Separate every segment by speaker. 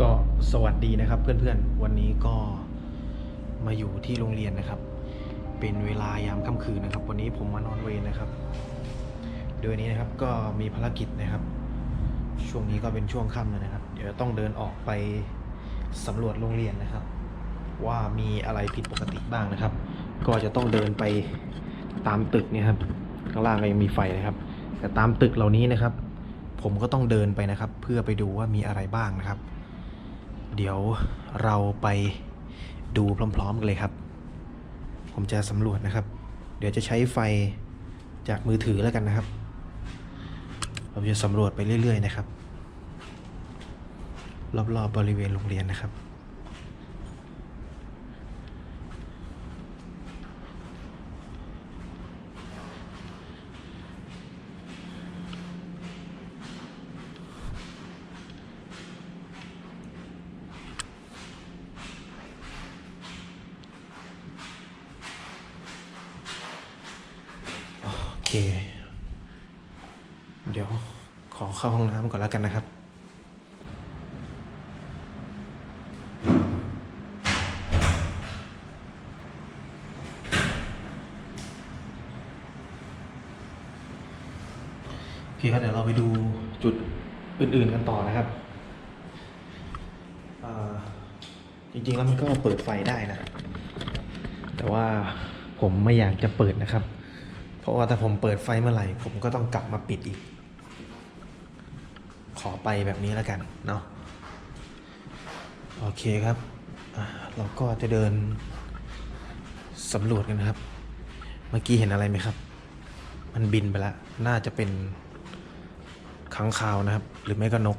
Speaker 1: ก็สวัสดีนะครับ เพื่อนๆ วันนี้ก็มาอยู่ที่โรงเรียนนะครับ เป็นเวลายามค่ำคืนนะครับ วันนี้ผมมานอนเวรนะครับ โดยนี้นะครับก็มีภารกิจนะครับ ช่วงนี้ก็เป็นช่วงค่ำแล้วนะครับ เดี๋ยวต้องเดินออกไปสำรวจโรงเรียนนะครับ ว่ามีอะไรผิดปกติบ้างนะครับ ก็จะต้องเดินไปตามตึกเนี่ยครับข้างล่างก็ยังมีไฟนะครับ แต่ตามตึกเหล่านี้นะครับ ผมก็ต้องเดินไปนะครับ เพื่อไปดูว่ามีอะไรบ้างนะครับ เดี๋ยวเราไปดูพร้อมๆกันเลยครับ ผมจะสำรวจนะครับ เดี๋ยวจะใช้ไฟจากมือถือแล้วกันนะครับ ผมจะสำรวจไปเรื่อย ๆ นะครับ รอบๆบบริเวณโรงเรียนนะครับ โอเค เดี๋ยวขอ เข้าห้องน้ำก่อนแล้วกันนะครับโอเคครับเดี๋ยวเราไปดูจุดอื่นๆกันต่อนะครับจริงๆแล้วมันก็เปิดไฟได้นะ แต่ว่าผมไม่อยากจะเปิดนะครับ เพราะว่าถ้าผมเปิดไฟเมื่อไหร่ ผมก็ต้องกลับมาปิดอีก ขอไปแบบนี้แล้วกันเนาะโอเคครับอะเราก็จะเดินสำรวจกันนะครับ เมื่อกี้เห็นอะไรไหมครับ มันบินไปแล้วน่าจะเป็นค้างคาวนะครับ หรือไม่ก็นก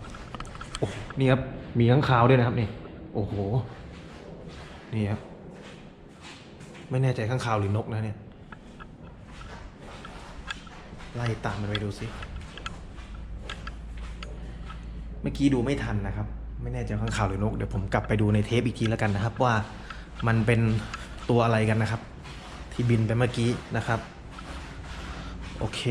Speaker 1: โอ้นี่ครับมีค้างคาวด้วยนะครับนี่โอ้โหนี่ครับไม่แน่ใจข้างคาวหรือนกนะเนี่ย ไล่ตามมันไปดูสิ เมื่อกี้ดูไม่ทันนะครับ ไม่แน่ใจข้างคาวหรือนก เดี๋ยวผมกลับไปดูในเทปอีกทีแล้วกันนะครับ ว่ามันเป็นตัวอะไรกันนะครับ ที่บินไปเมื่อกี้นะครับ โอเค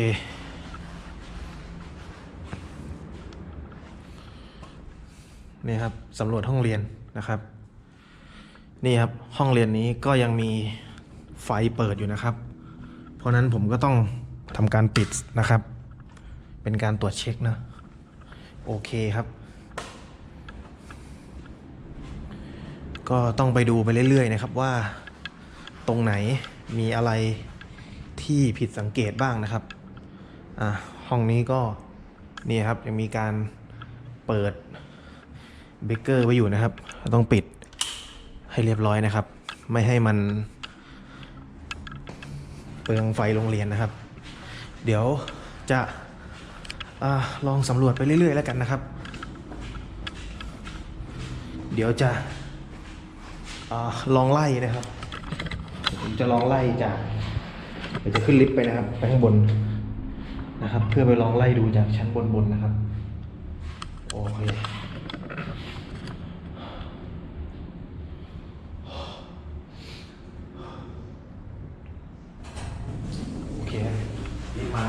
Speaker 1: นี่ครับสำรวจห้องเรียนนะครับ นี่ครับห้องเรียนนี้ก็ยังมีไฟเปิดอยู่นะครับ เพราะฉะนั้นผมก็ต้องทำการปิดนะครับ เป็นการตรวจเช็คนะ โอเคครับ ก็ต้องไปดูไปเรื่อยๆนะครับว่า ตรงไหนมีอะไรที่ผิดสังเกตบ้างนะครับ อะห้องนี้ก็นี่ครับยังมีการเปิดเบเกอร์ไว้อยู่นะครับ ต้องปิดให้เรียบร้อยนะครับ ไม่ให้มัน เปลืองไฟโรงเรียนนะครับ เดี๋ยวจะ อลองสำรวจไปเรื่อยๆแล้วกันนะครับ เดี๋ยวจะอลองไล่นะครับ ผมจะลองไล่จากเดี๋ยวจะขึ้นลิฟต์ไปนะครับ ไปข้างบนนะครับ เพื่อไปลองไล่ดูจากชั้นบนๆนะครับ โอเค โอเครีบมา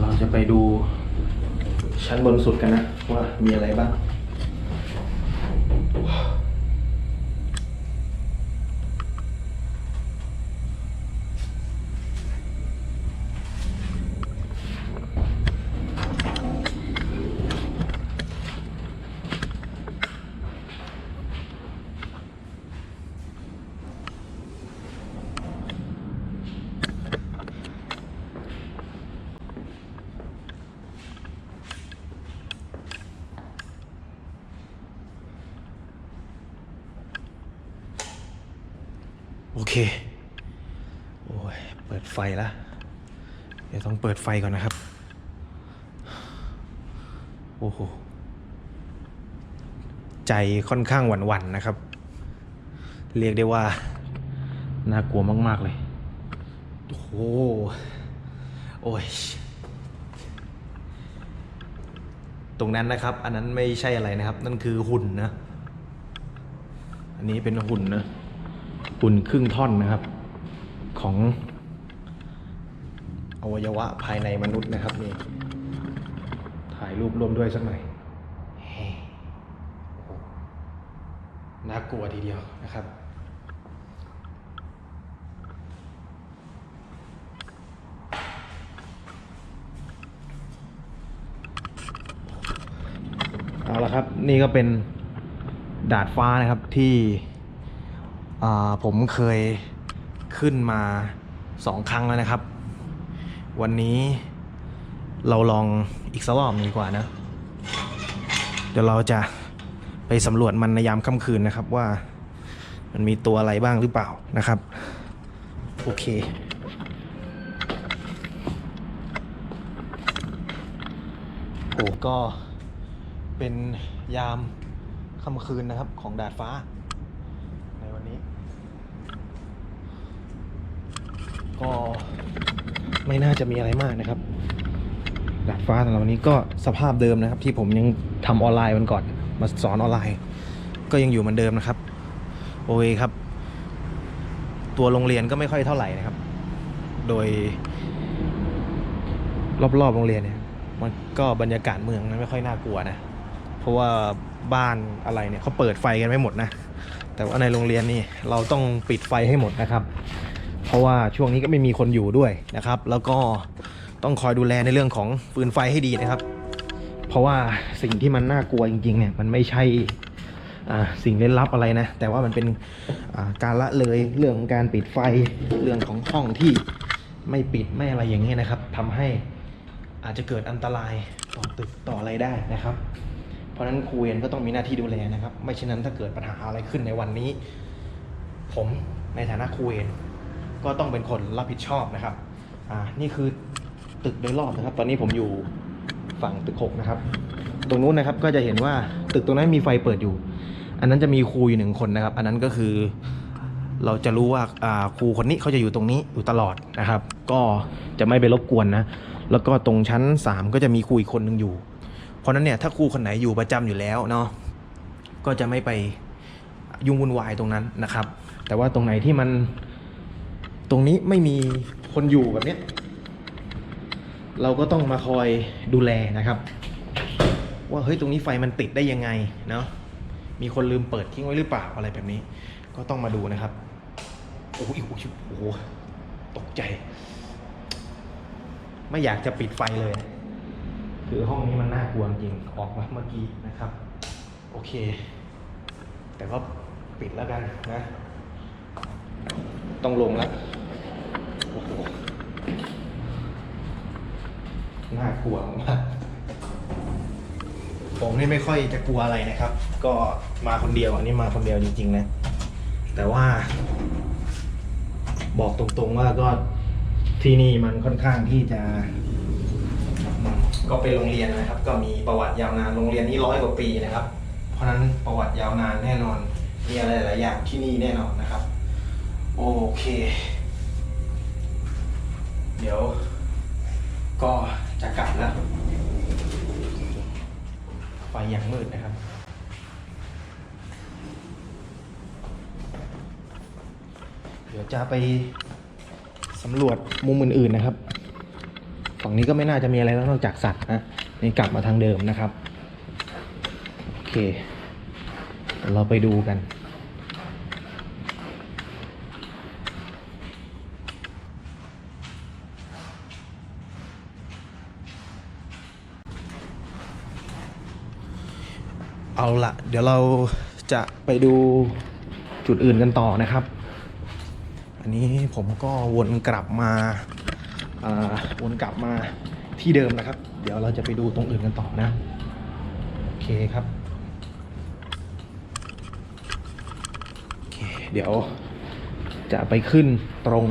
Speaker 1: เราจะไปดูชั้นบนสุดกันนะ ว่ามีอะไรบ้าง โอ เค โอ้ย เปิดไฟแล้วเดี๋ยวต้องเปิดไฟก่อนนะครับ โอ้โห ใจค่อนข้างหวั่นๆนะครับ เรียกได้ว่า น่ากลัวมาก ๆ เลย โอ้โห โอ้ย ตรงนั้นนะครับ อันนั้นไม่ใช่อะไรนะครับ นั่นคือหุ่นนะ อันนี้เป็นหุ่นนะ หุ่นครึ่งท่อนนะครับ ของ อวัยวะภายในมนุษย์นะครับนี่ถ่ายรูปรวมด้วยสักหน่อยน่ากลัวทีเดียวนะครับ เอาละครับ นี่ก็เป็นดาดฟ้านะครับที่ ผมเคยขึ้นมาสองครั้งแล้วนะครับ วันนี้เราลองอีกสักรอบหนึ่งดีกว่านะ เดี๋ยวเราจะไปสำรวจมันในยามค่ำคืนนะครับว่ามันมีตัวอะไรบ้างหรือเปล่านะครับ โอเค โอ้ก็เป็นยามค่ำคืนนะครับของดาดฟ้า ในวันนี้ ก็ไม่น่าจะมีอะไรมากนะครับดาดฟ้าสำหรับวันนี้ก็สภาพเดิมนะครับ ที่ผมยังทำออนไลน์วันก่อน มาสอนออนไลน์ ก็ยังอยู่เหมือนเดิมนะครับ โอเคครับ ตัวโรงเรียนก็ไม่ค่อยเท่าไหร่นะครับ โดย รอบๆโรงเรียนเนี่ย มันก็บรรยากาศเมืองนะไม่ค่อยน่ากลัวนะ เพราะว่าบ้านอะไรเนี่ยเขาเปิดไฟกันไม่หมดนะ แต่ว่าในโรงเรียนนี่เราต้องปิดไฟให้หมดนะครับ เพราะว่าช่วงนี้ก็ไม่มีคนอยู่ด้วยนะครับ แล้วก็ต้องคอยดูแลในเรื่องของฟืนไฟให้ดีนะครับ เพราะว่าสิ่งที่มันน่ากลัวจริงๆเนี่ยมันไม่ใช่สิ่งเล่นลับอะไรนะ แต่ว่ามันเป็นการละเลยเรื่องของการปิดไฟเรื่องของห้องที่ไม่ปิดไม่อะไรอย่างเงี้ยนะครับทำให้อาจจะเกิดอันตรายต่อตึกต่ออะไรได้นะครับ เพราะฉะนั้นครูเวรก็ต้องมีหน้าที่ดูแลนะครับ ไม่เช่นนั้นถ้าเกิดปัญหาอะไรขึ้นในวันนี้ ผมในฐานะครูเวร ก็ต้องเป็นคนรับผิดชอบนะครับ อ่า นี่คือตึกโดยรอบนะครับ ตอนนี้ผมอยู่ฝั่งตึกหกนะครับ ตรงนู้นนะครับก็จะเห็นว่าตึกตรงนั้นมีไฟเปิดอยู่ อันนั้นจะมีครูอยู่หนึ่งคนนะครับ อันนั้นก็คือเราจะรู้ว่าอ่าครูคนนี้เขาจะอยู่ตรงนี้อยู่ตลอดนะครับ ก็จะไม่ไปรบกวนนะ แล้วก็ตรงชั้น 3 ก็จะมีครูอีกคนหนึ่งอยู่ เพราะฉะนั้นเนี่ยถ้าครูคนไหนอยู่ประจำอยู่แล้วเนาะก็จะไม่ไปยุ่งวุ่นวายตรงนั้นนะครับ แต่ว่าตรงไหนที่มัน ตรงนี้ไม่มีคนอยู่แบบเนี้ย เราก็ต้องมาคอยดูแลนะครับ ว่าเฮ้ยตรงนี้ไฟมันติดได้ยังไงเนาะมีคนลืมเปิดทิ้งไว้หรือเปล่าอะไรแบบนี้ ก็ต้องมาดูนะครับโอ้โหโอ้โหโอ้โตกใจ ไม่อยากจะปิดไฟเลย คือห้องนี้มันน่ากลัวจริงออกมาเมื่อกี้นะครับ โอเค แต่ก็ปิดแล้วกันนะ ต้องลงแล้ว โอ้โหน่ากลัวมากผมนี่ไม่ค่อยจะกลัวอะไรนะครับ ก็มาคนเดียวอันนี้มาคนเดียวจริงๆนะแต่ว่า บอกตรงๆว่าก็ที่นี่มันค่อนข้างที่จะ ก็เป็นโรงเรียนนะครับ ก็มีประวัติยาวนานโรงเรียนนี้ร้อยกว่าปีนะครับ เพราะฉะนั้นประวัติยาวนานแน่นอนมีอะไรหลายอย่างที่นี่แน่นอนนะครับ โอเค เดี๋ยว ก็จะกลับแล้วไฟยังมืดนะครับ เดี๋ยวจะไปสำรวจมุมอื่นๆนะครับ ฝั่งนี้ก็ไม่น่าจะมีอะไรแล้วนอกจากสัตว์นะนี่กลับมาทางเดิมนะครับ โอเค เราไปดูกัน เอาละเดี๋ยวเราจะไปดูจุดอื่นกันต่อนะครับ อันนี้ผมก็วนกลับมาอ่าวนกลับมาที่เดิมนะครับ เดี๋ยวเราจะไปดูตรงอื่นกันต่อนะ โอเคครับโอเคเดี๋ยวจะไปขึ้นตรง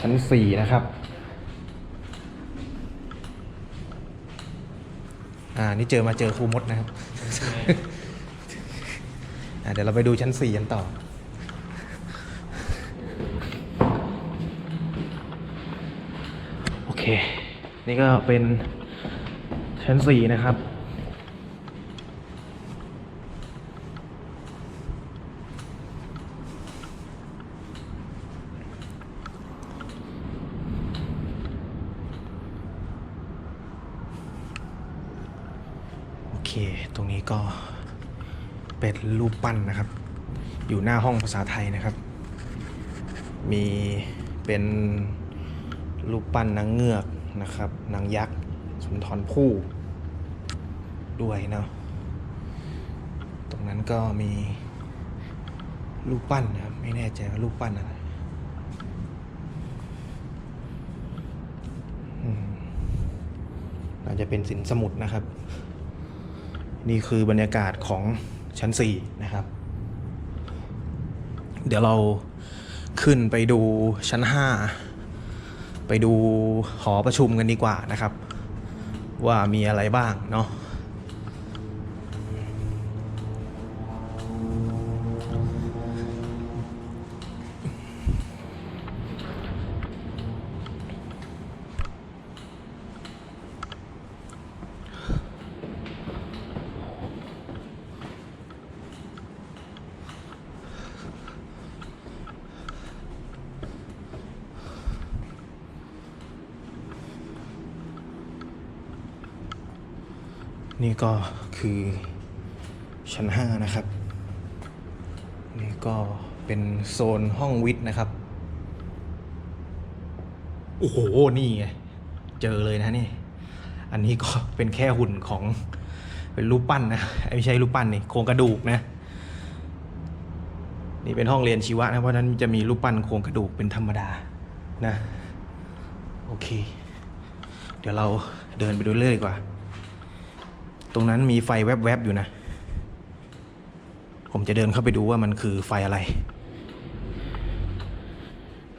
Speaker 1: ชั้นสี่นะครับ อ่านี่เจอมาเจอครูมดนะครับอ่าเดี๋ยวเราไปดูชั้นสี่กันต่อ โอเค นี่ก็เป็นชั้นสี่นะครับ ตรงนี้ก็เป็นรูปปั้นนะครับ อยู่หน้าห้องภาษาไทยนะครับ มีเป็นรูปปั้นนางเงือกนะครับ นางยักษ์สุนทรภู่ด้วยเนาะตรงนั้นก็มีรูปปั้นนะครับ ไม่แน่ใจว่ารูปปั้นอะไรอาจจะเป็นสินสมุดนะครับ นี่คือบรรยากาศของชั้น 4 นะครับ เดี๋ยวเราขึ้นไปดูชั้น 5 ไปดูหอประชุมกันดีกว่านะครับ ว่ามีอะไรบ้างเนาะ นี่ก็คือชั้น 5 นะครับ นี่ก็เป็นโซนห้องวิทย์นะครับ โอ้โห นี่ไง เจอเลยนะนี่ อันนี้ก็เป็นแค่หุ่นของเป็นรูปปั้นนะ ไม่ใช่รูปปั้นนี่โครงกระดูกนะ นี่เป็นห้องเรียนชีวะนะ เพราะนั้นจะมีรูปปั้นโครงกระดูกเป็นธรรมดานะ โอเค เดี๋ยวเราเดินไปดูเรื่อยดีกว่า ตรงนั้นมีไฟแวบๆอยู่นะ ผมจะเดินเข้าไปดูว่ามันคือไฟอะไร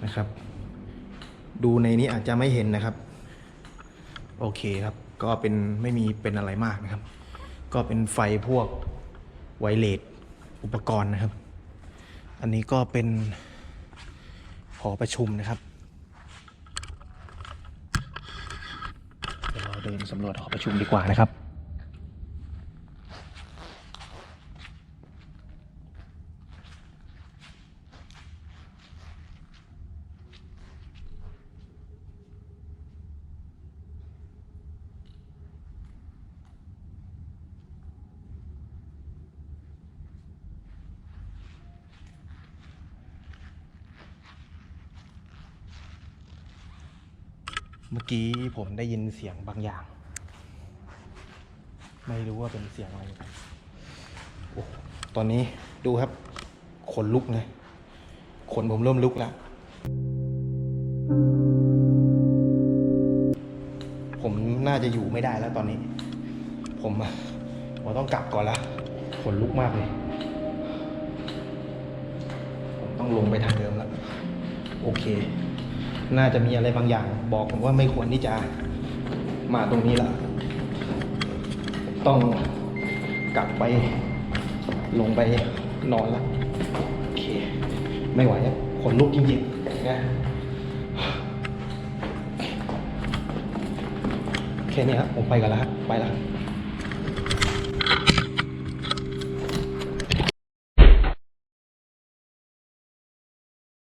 Speaker 1: นะครับ ดูในนี้อาจจะไม่เห็นนะครับ โอเคครับ ก็เป็นไม่มีเป็นอะไรมากนะครับ ก็เป็นไฟพวกไวเลสอุปกรณ์นะครับ อันนี้ก็เป็นหอประชุมนะครับเดี๋ยวเราเดินสำรวจหอประชุมดีกว่านะครับ เมื่อกี้ผมได้ยินเสียงบางอย่าง ไม่รู้ว่าเป็นเสียงอะไรโอ้ตอนนี้ดูครับขนลุกเลยขนผมเริ่มลุกแล้ว ผมน่าจะอยู่ไม่ได้แล้วตอนนี้ ผมอะผมต้องกลับก่อนละขนลุกมากเลย ผมต้องลงไปทางเดิมแล้ว โอเค น่าจะมีอะไรบางอย่าง บอกผมว่าไม่ควรที่จะมาตรงนี้ละต้องกลับไปลงไปนอนละโอเค ไม่ไหวแล้วขนลุกจริงๆนะแค่นี้ครับผมไปกันแล้วครับไปแล้ว